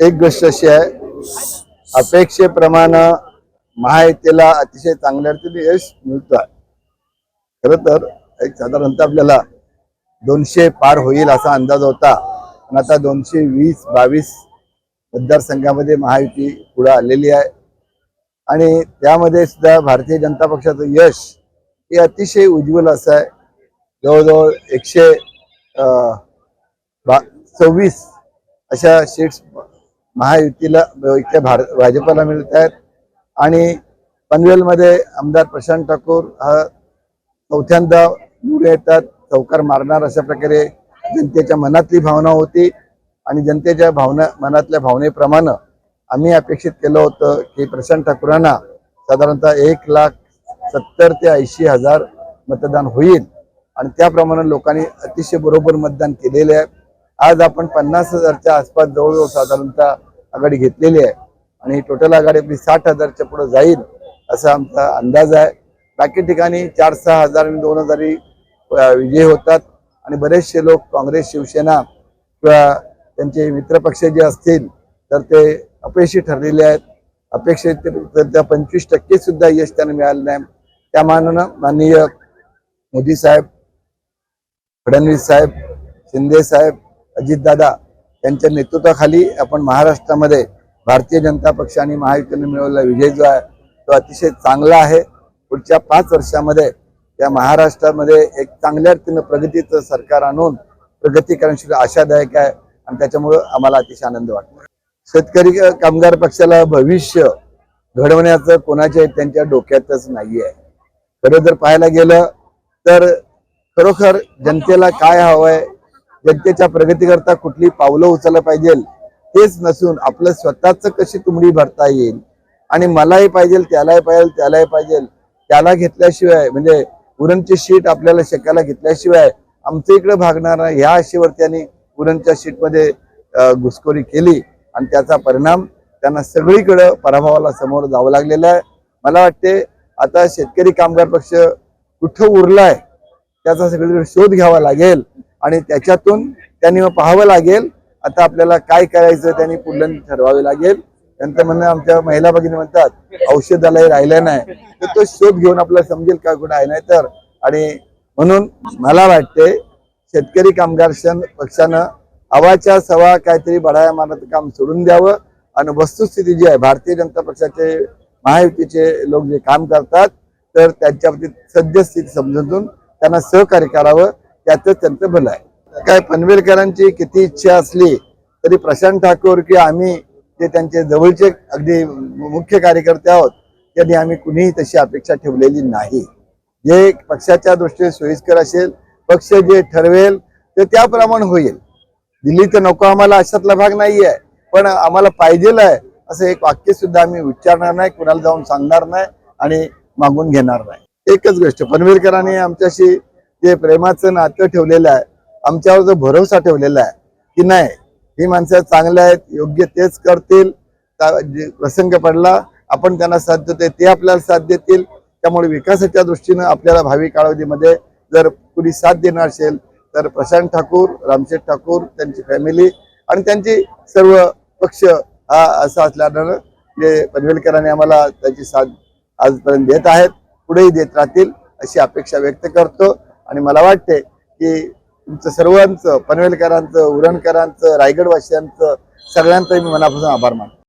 एक गोष्ट अशी आहे अपेक्षेप्रमाणे महायुतीला अतिशय चांगल्या रीतीने यश मिळत आहे. खर तर एक साधारणतः आपल्याला दोनशे पार होईल असा अंदाज होता. पण आता दोनशे वीस बावीस मतदारसंघामध्ये महायुती पुढे आलेली आहे. आणि त्यामध्ये सुद्धा भारतीय जनता पक्षाचं यश हे अतिशय उज्ज्वल असं आहे. जवळजवळ एकशे बा- सव्वीस अशा सीट्स महायुतीला इथे भार भाजपला मिळत आहेत. आणि पनवेलमध्ये आमदार प्रशांत ठाकूर हा चौथ्यांदा निवडून येतात. चौकार मारणार अशा प्रकारे जनतेच्या मनातली भावना होती. आणि जनतेच्या भावना मनातल्या भावनेप्रमाणे आम्ही अपेक्षित केलं होतं की प्रशांत ठाकूरांना साधारणतः एक लाख सत्तर ते ऐंशी हजार मतदान होईल. आणि त्याप्रमाणे लोकांनी अतिशय बरोबर मतदान केलेले आहे. आज आपण पन्नास हजारच्या आसपास जवळजवळ साधारणतः आघाडी घेतलेली आहे. आणि टोटल आघाडी आपली साठ हजारच्या पुढे जाईल असा आमचा अंदाज आहे. बाकी ठिकाणी चार सहा हजार आणि दोन हजारी अं, विजयी होतात. आणि बरेचसे लोक काँग्रेस शिवसेना किंवा त्यांचे मित्रपक्ष जे असतील तर ते अपयशी ठरलेले आहेत. अपेक्षित त्या पंचवीस टक्के सुद्धा यश त्यांना मिळालं नाही. त्या मानानं माननीय मोदी साहेब फडणवीस साहेब शिंदे साहेब अजितदादा त्यांच्या नेतृत्वाखाली आपण महाराष्ट्रामध्ये भारतीय जनता पक्ष आणि महायुतीने मिळवलेला विजय जो आहे तो अतिशय चांगला आहे. पुढच्या पाच वर्षामध्ये त्या महाराष्ट्रामध्ये एक चांगल्या रीतीनं प्रगतीचं सरकार आणून प्रगती करण्याची आशादायक आहे आणि त्याच्यामुळं आम्हाला अतिशय आनंद वाटतो. शेतकरी कामगार पक्षाला भविष्य घडवण्याचं कोणाच्या त्यांच्या डोक्यातच नाही आहे खरं जर पाहायला गेलं तर खरोखर जनतेला काय हवंय जनतेच्या प्रगतीकरता कुठली पावलं उचललं पाहिजे. तेच नसून आपलं स्वतःच कशी तुमडी भरता येईल? आणि मलाही पाहिजे त्यालाही पाहिजे त्यालाही पाहिजे. त्याला घेतल्याशिवाय म्हणजे उरणची शीट आपल्याला शेकायला घेतल्याशिवाय आमच्या इकडे भागणार नाही. ह्या आशेवर त्यांनी उरणच्या शीटमध्ये घुसखोरी केली. आणि त्याचा परिणाम त्यांना सगळीकडे पराभवाला समोर जावं लागलेलं आहे. मला वाटते आता शेतकरी कामगार पक्ष कुठं उरलाय त्याचा सगळीकडे शोध घ्यावा लागेल. आणि त्याच्यातून त्यांनी पाहावं लागेल आता आपल्याला काय करायचं त्यांनी पुढलं ठरवावे लागेल. त्यांचं म्हणणं आमच्या महिला भगिनी म्हणतात औषधालाही राहिलं नाही तर तो शोध घेऊन आपल्याला समजेल का कुठं आहे नाही तर. आणि म्हणून मला वाटते शेतकरी कामगार पक्षानं हवाच्या सवा काहीतरी बढाया मारण्याचं काम सोडून द्यावं. आणि वस्तुस्थिती जी आहे भारतीय जनता पक्षाचे महायुतीचे लोक जे काम करतात तर त्यांच्या बाबतीत सद्यस्थिती समजून त्यांना सहकार्य करावं. त्याचं त्यांचं भलं आहे. काय पनवेलकरांची किती इच्छा असली तरी प्रशांत ठाकूर की आम्ही जे त्यांचे जवळचे अगदी मुख्य कार्यकर्ते आहोत त्यांनी आम्ही कुणीही तशी अपेक्षा ठेवलेली नाही. जे पक्षाच्या दृष्टीने सोयीस्कर असेल पक्ष जे ठरवेल ते त्याप्रमाणे होईल. दिल्ली तर नको आम्हाला अशातला भाग नाही आहे पण आम्हाला पाहिजेल आहे असं एक वाक्य सुद्धा आम्ही उच्चारणार नाही कुणाला जाऊन सांगणार नाही आणि मागून घेणार नाही. एकच गोष्ट पनवेलकरांनी आमच्याशी जे प्रेमाचं नातं ठेवलेलं आहे आमच्यावर जो भरोसा ठेवलेला आहे की नाही ही माणसं चांगल्या आहेत योग्य तेच करतील जे प्रसंग पडला आपण त्यांना साथ देतोय ते आपल्याला साथ देतील. त्यामुळे विकासाच्या दृष्टीनं आपल्याला भावी कालावधीमध्ये जर कुणी साथ देणार असेल तर प्रशांत ठाकूर रामशेठ ठाकूर त्यांची फॅमिली आणि त्यांची सर्व पक्ष हा असा असल्यानं जे पनवेलकरांनी आम्हाला त्याची साथ आजपर्यंत देत आहेत पुढेही देत राहतील अशी अपेक्षा व्यक्त करतो. आणि मला वाटते की तुमचं सर्वांचं पनवेलकरांचं उरणकरांचं रायगडवासियांचं सगळ्यांचं मी मनापासून आभार मानतो.